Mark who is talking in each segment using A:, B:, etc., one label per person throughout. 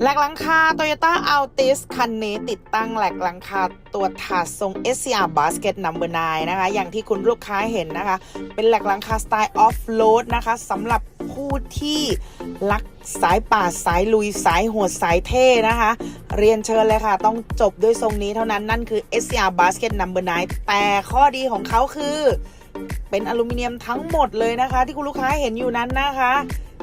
A: แหลกหลังคา Toyota Altis คันนี้ติดตั้งแหลกหลังคาตัวถาดทรง SCR Basket Number 9นะคะ อย่างที่คุณลูกค้าเห็นนะคะ เป็นแหลกหลังคาสไตล์ออฟโรดนะคะสำหรับผู้ที่รักสายป่าสายลุยสายโหดสายเท่นะคะ เรียนเชิญเลยค่ะ ต้องจบด้วยทรงนี้เท่านั้น นั่นคือ SCR Basket Number 9แต่ข้อดีของเขาคือ เป็นอลูมิเนียมทั้งหมดเลยนะคะ ที่คุณลูกค้าเห็นอยู่นั้นนะคะ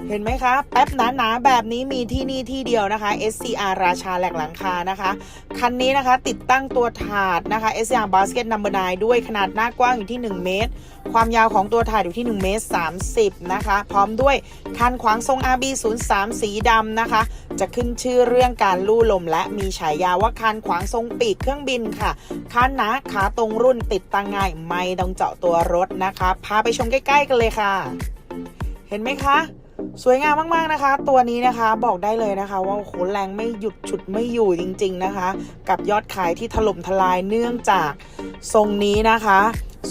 A: เห็นไหมคะ แป๊บหนาๆแบบนี้มีที่นี่ที่เดียวนะคะ SCR ราชาแหลกหลังคานะคะ คันนี้นะคะติดตั้งตัวถาดนะคะ SCR Basket Number 9ด้วยขนาดหน้ากว้างอยู่ที่ 1 เมตร ความยาวของตัวถาดอยู่ที่ 1 เมตร 30 นะคะ พร้อมด้วยคันขวางทรง RB 0 3สีดำนะคะ จะขึ้นชื่อเรื่องการลู่ลม และมีฉายาว่าคันขวางทรงปีกเครื่องบินค่ะคันหนาขาตรงรุ่นติดตั้งง่าย ไม่ต้องเจาะตัวรถนะคะ พาไปชมใกล้ๆกันเลยค่ะ เห็นไหมคะ สวยงามมากๆนะคะ ตัวนี้นะคะบอกได้เลยนะคะ ว่าโอ้โหแรงไม่หยุดฉุดไม่อยู่จริง ๆนะคะ กับยอดขายที่ถล่มทลายเนื่องจากทรงนี้นะคะ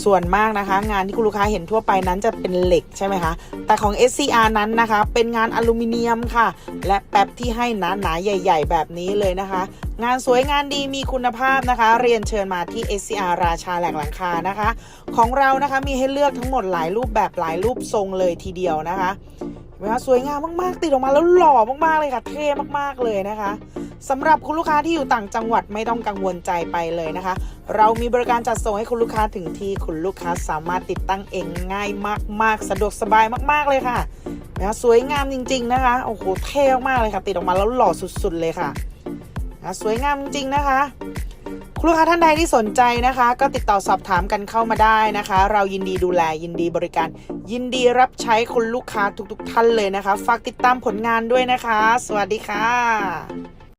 A: ส่วนมากนะคะ งานที่คุณลูกค้าเห็นทั่วไปนั้นจะเป็นเหล็กใช่ไหมคะ แต่ของ SCR นั้นนะคะ เป็นงานอลูมิเนียมค่ะ และแป๊บที่ให้หนาหนาๆใหญ่ ๆ แบบนี้เลยนะคะ งานสวยงานดีมีคุณภาพนะคะ เรียนเชิญมาที่ SCR ราชาแหลกหลังคานะคะ ของเรานะคะมีให้เลือกทั้งหมดหลายรูปแบบหลายรูปทรงเลยทีเดียวนะคะ นไหมคะสวยงามมากๆ ติดออกมาแล้วหล่อมากๆเลยค่ะ เท่มากๆเลยนะคะสำหรับคุณลูกค้าที่อยู่ต่างจังหวัดไม่ต้องกังวลใจไปเลยนะคะ เรามีบริการจัดส่งให้คุณลูกค้าถึงที่คุณลูกค้าสามารถติดตั้งเองง่ายมาก ๆ สะดวกสบายมาก ๆเลยค่ะนะคะสวยงามจริง ๆนะคะโอ้โหเท่มากๆเลยค่ะ ติดออกมาแล้วหล่อสุด ๆ เลยค่ะนะสวยงามจริงๆนะคะ คุณลูกค้าท่านใดที่สนใจนะคะ ก็ติดต่อสอบถามกันเข้ามาได้นะคะ เรายินดีดูแลยินดีบริการ ยินดีรับใช้คุณลูกค้าทุกๆท่านเลยนะคะ ฝากติดตามผลงานด้วยนะคะ สวัสดีค่ะ